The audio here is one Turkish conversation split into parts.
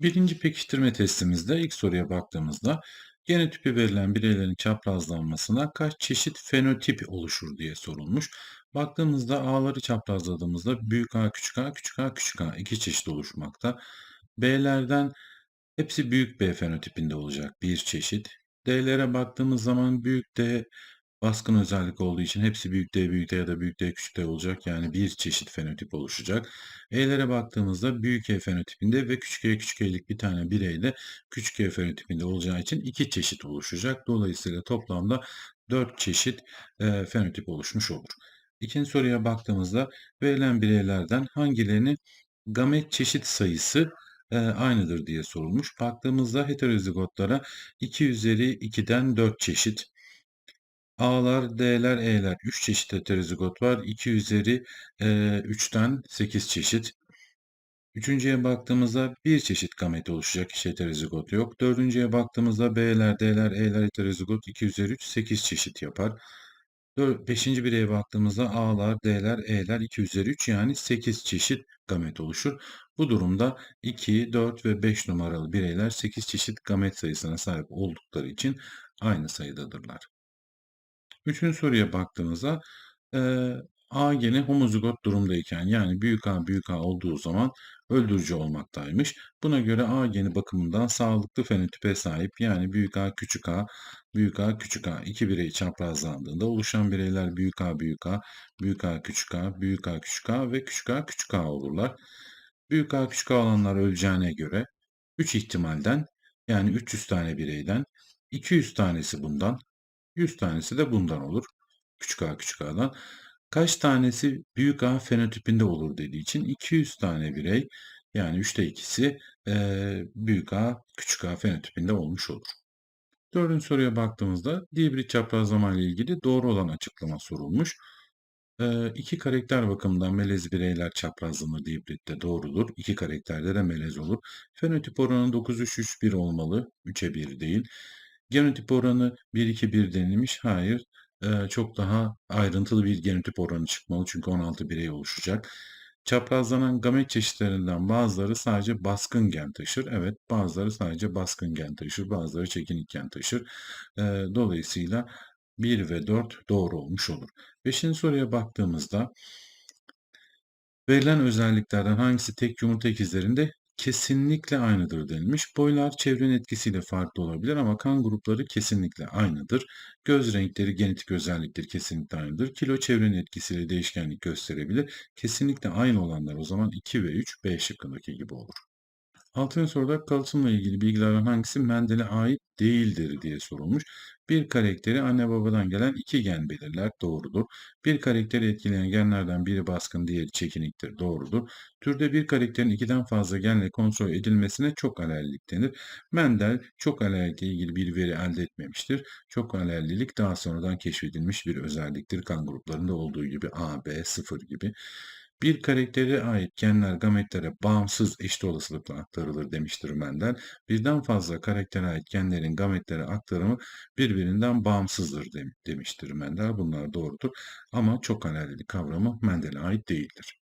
Birinci pekiştirme testimizde ilk soruya baktığımızda genotipi verilen bireylerin çaprazlanmasına kaç çeşit fenotip oluşur diye sorulmuş. Baktığımızda A'ları çaprazladığımızda büyük A, küçük A, küçük A, küçük A iki çeşit oluşmakta. B'lerden hepsi büyük B fenotipinde olacak bir çeşit. D'lere baktığımız zaman büyük D baskın özellik olduğu için hepsi büyük D, büyük D ya da büyük D, küçük D olacak. Yani bir çeşit fenotip oluşacak. E'lere baktığımızda büyük E fenotipinde ve küçük E, küçük E'lik bir tane birey de küçük E fenotipinde olacağı için iki çeşit oluşacak. Dolayısıyla toplamda dört çeşit e, fenotip oluşmuş olur. İkinci soruya baktığımızda verilen bireylerden hangilerinin gamet çeşit sayısı e, aynıdır diye sorulmuş. Baktığımızda heterozigotlara 2 üzeri 2'den 4 çeşit, A'lar, D'ler, E'ler 3 çeşit heterozigot var. 2 üzeri e, 3'ten 8 çeşit. Üçüncüye baktığımızda bir çeşit gamet oluşacak. Hiç heterozigot yok. Dördüncüye baktığımızda B'ler, D'ler, E'ler heterozigot 2 üzeri 3 8 çeşit yapar. Beşinci bireye baktığımızda A'lar, D'ler, E'ler 2 üzeri 3 yani 8 çeşit gamet oluşur. Bu durumda 2, 4 ve 5 numaralı bireyler 8 çeşit gamet sayısına sahip oldukları için aynı sayıdadırlar. Üçüncü soruya baktığımızda e, A geni homozigot durumdayken yani büyük A büyük A olduğu zaman öldürücü olmaktaymış. Buna göre A geni bakımından sağlıklı fenotipe sahip yani büyük A küçük A büyük A küçük A iki birey çaprazlandığında oluşan bireyler büyük A büyük A büyük A küçük A büyük A küçük A ve küçük A küçük A olurlar. Büyük A küçük A olanlar öleceğine göre 3 ihtimalden yani 300 tane bireyden 200 tanesi bundan 100 tanesi de bundan olur. Küçük a küçük a'dan. Kaç tanesi büyük A fenotipinde olur dediği için 200 tane birey yani 3'te ikisi e, büyük A küçük A fenotipinde olmuş olur. Dördüncü soruya baktığımızda dibrit çaprazlama ile ilgili doğru olan açıklama sorulmuş. E, iki karakter bakımından melez bireyler çaprazlanır dibritte doğrudur. İki karakterde de melez olur. Fenotip oranı 9-3-3-1 olmalı. 3'e 1 değil. Genotip oranı 1-2-1 denilmiş. Hayır. Çok daha ayrıntılı bir genotip oranı çıkmalı. Çünkü 16 birey oluşacak. Çaprazlanan gamet çeşitlerinden bazıları sadece baskın gen taşır. Evet, bazıları sadece baskın gen taşır, bazıları çekinik gen taşır. Dolayısıyla 1 ve 4 doğru olmuş olur. Beşinci soruya baktığımızda verilen özelliklerden hangisi tek yumurta ikizlerinde kesinlikle aynıdır denilmiş. Boylar çevrenin etkisiyle farklı olabilir ama kan grupları kesinlikle aynıdır. Göz renkleri, genetik özellikleri kesinlikle aynıdır. Kilo çevrenin etkisiyle değişkenlik gösterebilir. Kesinlikle aynı olanlar o zaman 2 ve 3 B şıkkındaki gibi olur. Altıncı soruda kalıtımla ilgili bilgilerden hangisi Mendel'e ait değildir diye sorulmuş. Bir karakteri anne babadan gelen iki gen belirler. Doğrudur. Bir karakteri etkileyen genlerden biri baskın, diğeri çekiniktir. Doğrudur. Türde bir karakterin ikiden fazla genle kontrol edilmesine çok alellilik denir. Mendel çok alellikle ilgili bir veri elde etmemiştir. Çok alellilik daha sonradan keşfedilmiş bir özelliktir. Kan gruplarında olduğu gibi A, B, 0 gibi. Bir karaktere ait genler gametlere bağımsız eşit olasılıkla aktarılır demiştir Mendel. Birden fazla karaktere ait genlerin gametlere aktarımı birbirinden bağımsızdır demiştir Mendel. Bunlar doğrudur ama çok alellilik kavramı Mendel'e ait değildir.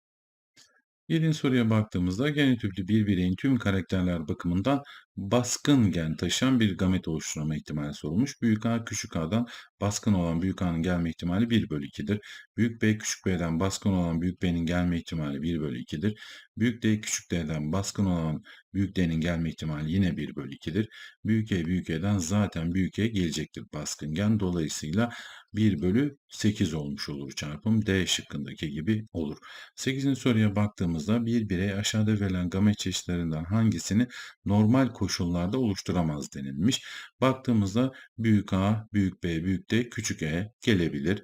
Yedinci soruya baktığımızda genotipli bir bireyin tüm karakterler bakımından baskın gen taşıyan bir gamet oluşturma ihtimali sorulmuş. Büyük A küçük A'dan baskın olan büyük A'nın gelme ihtimali 1 bölü 2'dir. Büyük B küçük B'den baskın olan büyük B'nin gelme ihtimali 1 bölü 2'dir. Büyük D küçük D'den baskın olan büyük D'nin gelme ihtimali yine 1 bölü 2'dir. Büyük E büyük E'den zaten büyük E gelecektir baskın gen. Dolayısıyla 1 bölü 8 olmuş olur çarpım D şıkkındaki gibi olur. 8. soruya baktığımızda bir birey aşağıda verilen gamet çeşitlerinden hangisini normal koşullarda oluşturamaz denilmiş. Baktığımızda büyük A, büyük B, büyük D, küçük E gelebilir.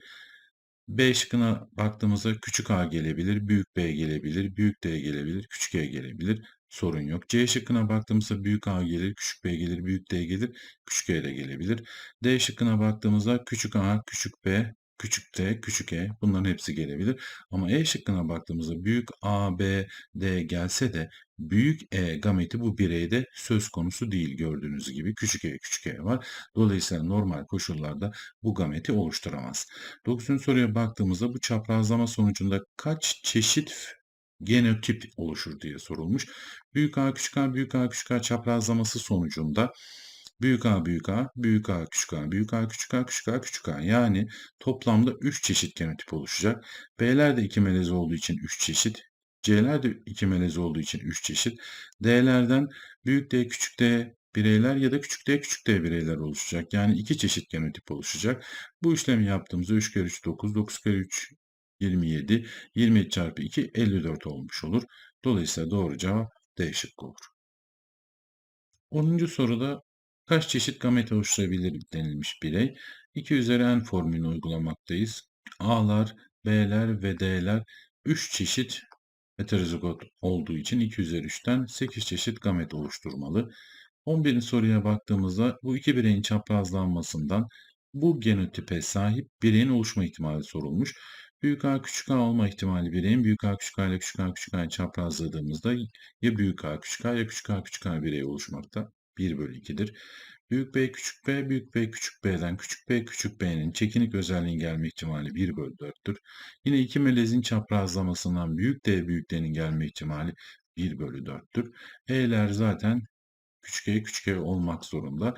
B şıkkına baktığımızda küçük a gelebilir, büyük B gelebilir, büyük D gelebilir, küçük E gelebilir. Sorun yok. C şıkkına baktığımızda büyük A gelir, küçük B gelir, büyük D gelir, küçük E de gelebilir. D şıkkına baktığımızda küçük A, küçük B, küçük d, küçük e bunların hepsi gelebilir. Ama E şıkkına baktığımızda büyük A, B, D gelse de büyük E gameti bu bireyde söz konusu değil gördüğünüz gibi küçük e küçük e var. Dolayısıyla normal koşullarda bu gameti oluşturamaz. 9. soruya baktığımızda bu çaprazlama sonucunda kaç çeşit genotip oluşur diye sorulmuş. Büyük A küçük A büyük A küçük A çaprazlaması sonucunda büyük A büyük A büyük A küçük A büyük A küçük A küçük A küçük A yani toplamda 3 çeşit genotip oluşacak. B'ler de 2 melez olduğu için 3 çeşit. C'ler de 2 melez olduğu için 3 çeşit. D'lerden büyük D küçük D bireyler ya da küçük d küçük d bireyler oluşacak. Yani iki çeşit genotip oluşacak. Bu işlemi yaptığımızda 3 kere 3 9, 9 kere 3 27, 27 çarpı 2 54 olmuş olur. Dolayısıyla doğru cevap D şıkkı olur. 10. soruda kaç çeşit gamet oluşturabilir denilmiş birey. 2 üzeri n formülünü uygulamaktayız. A'lar, B'ler ve D'ler 3 çeşit heterozigot olduğu için 2 üzeri 3'ten 8 çeşit gamet oluşturmalı. 11. soruya baktığımızda bu iki bireyin çaprazlanmasından bu genotipe sahip bireyin oluşma ihtimali sorulmuş. Büyük A küçük A olma ihtimali bireyin büyük A küçük A ile küçük A küçük A'yı çaprazladığımızda ya büyük A küçük A ya küçük A küçük A birey oluşmakta. 1 bölü 2'dir. Büyük B küçük B, büyük B küçük B'den küçük B küçük B'nin çekinik özelliğin gelme ihtimali 1 bölü 4'tür. Yine iki melezin çaprazlamasından büyük D büyük D'nin gelme ihtimali 1 bölü 4'tür. E'ler zaten küçük e küçük e olmak zorunda.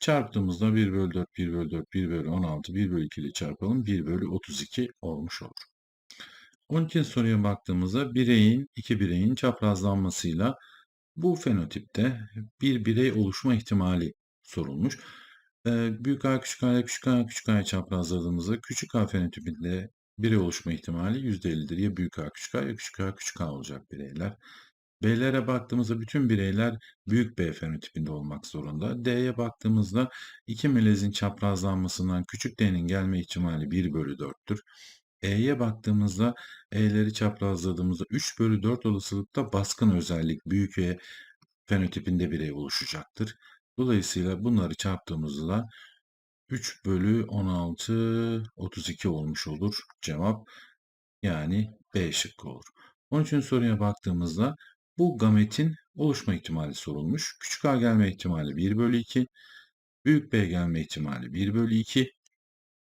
Çarptığımızda 1 bölü 4, 1 bölü 4, 1 bölü 16, 1 bölü 2 ile çarpalım. 1 bölü 32 olmuş olur. 12. soruya baktığımızda bireyin, iki bireyin çaprazlanmasıyla bu fenotipte bir birey oluşma ihtimali sorulmuş. Ee, büyük A küçük A ile küçük A küçük A'ya çaprazladığımızda küçük A fenotipinde birey oluşma ihtimali %50'dir. Ya büyük A küçük A ya küçük A küçük A olacak bireyler. B'lere baktığımızda bütün bireyler büyük B fenotipinde olmak zorunda. D'ye baktığımızda iki melezin çaprazlanmasından küçük D'nin gelme ihtimali 1 bölü 4'tür. E'ye baktığımızda E'leri çaprazladığımızda 3 bölü 4 olasılıkta baskın özellik büyük E fenotipinde birey oluşacaktır. Dolayısıyla bunları çarptığımızda 3 bölü 16 32 olmuş olur cevap. Yani B şıkkı olur. Onun için soruya baktığımızda bu gametin oluşma ihtimali sorulmuş. Küçük a gelme ihtimali 1 bölü 2. Büyük b gelme ihtimali 1 bölü 2.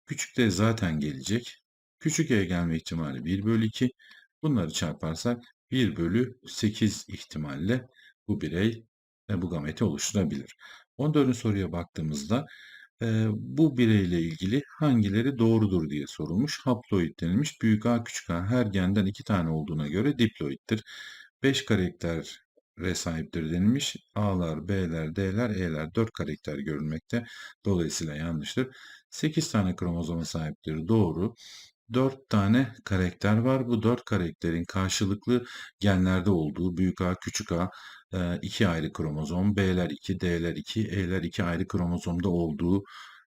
Küçük d zaten gelecek. Küçük e gelme ihtimali 1 bölü 2. Bunları çarparsak 1 bölü 8 ihtimalle bu birey bu gameti oluşturabilir. 14. soruya baktığımızda bu bireyle ilgili hangileri doğrudur diye sorulmuş. Haploid denilmiş. Büyük A küçük A her genden iki tane olduğuna göre diploiddir. 5 karaktere sahiptir denilmiş. A'lar, B'ler, D'ler, E'ler 4 karakter görülmekte. Dolayısıyla yanlıştır. 8 tane kromozoma sahiptir. Doğru. 4 tane karakter var. Bu 4 karakterin karşılıklı genlerde olduğu büyük A, küçük A, 2 e, ayrı kromozom, B'ler 2, D'ler 2, E'ler 2 ayrı kromozomda olduğu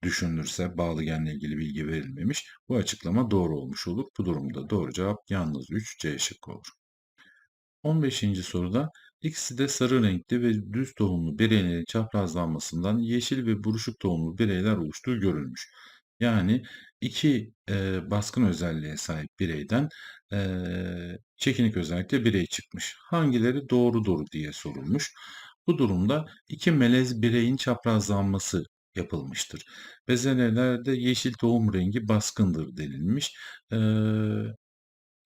düşünülürse bağlı genle ilgili bilgi verilmemiş. Bu açıklama doğru olmuş olur. Bu durumda doğru cevap yalnız 3 C şıkkı olur. 15. soruda ikisi de sarı renkli ve düz tohumlu bireylerin çaprazlanmasından yeşil ve buruşuk tohumlu bireyler oluştuğu görülmüş. Yani iki e, baskın özelliğe sahip bireyden e, çekinik özellikle birey çıkmış. Hangileri doğrudur diye sorulmuş. Bu durumda iki melez bireyin çaprazlanması yapılmıştır. Bezelelerde yeşil tohum rengi baskındır denilmiş. E,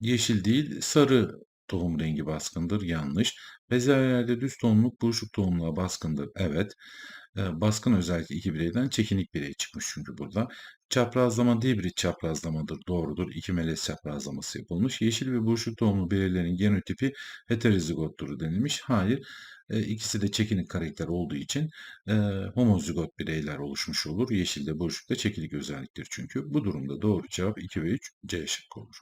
yeşil değil sarı tohum rengi baskındır. Yanlış. Bezelyelerde düz tohumluk buruşuk tohumluğa baskındır. Evet. Baskın özellikle iki bireyden çekinik birey çıkmış çünkü burada. Çaprazlama dibrit çaprazlamadır. Doğrudur. İki melez çaprazlaması yapılmış. Yeşil ve buruşuk tohumlu bireylerin genotipi heterozigottur denilmiş. Hayır. İkisi de çekinik karakter olduğu için homozigot bireyler oluşmuş olur. Yeşilde buruşukta çekinik özelliktir çünkü. Bu durumda doğru cevap 2 ve 3 C şıkkı olur.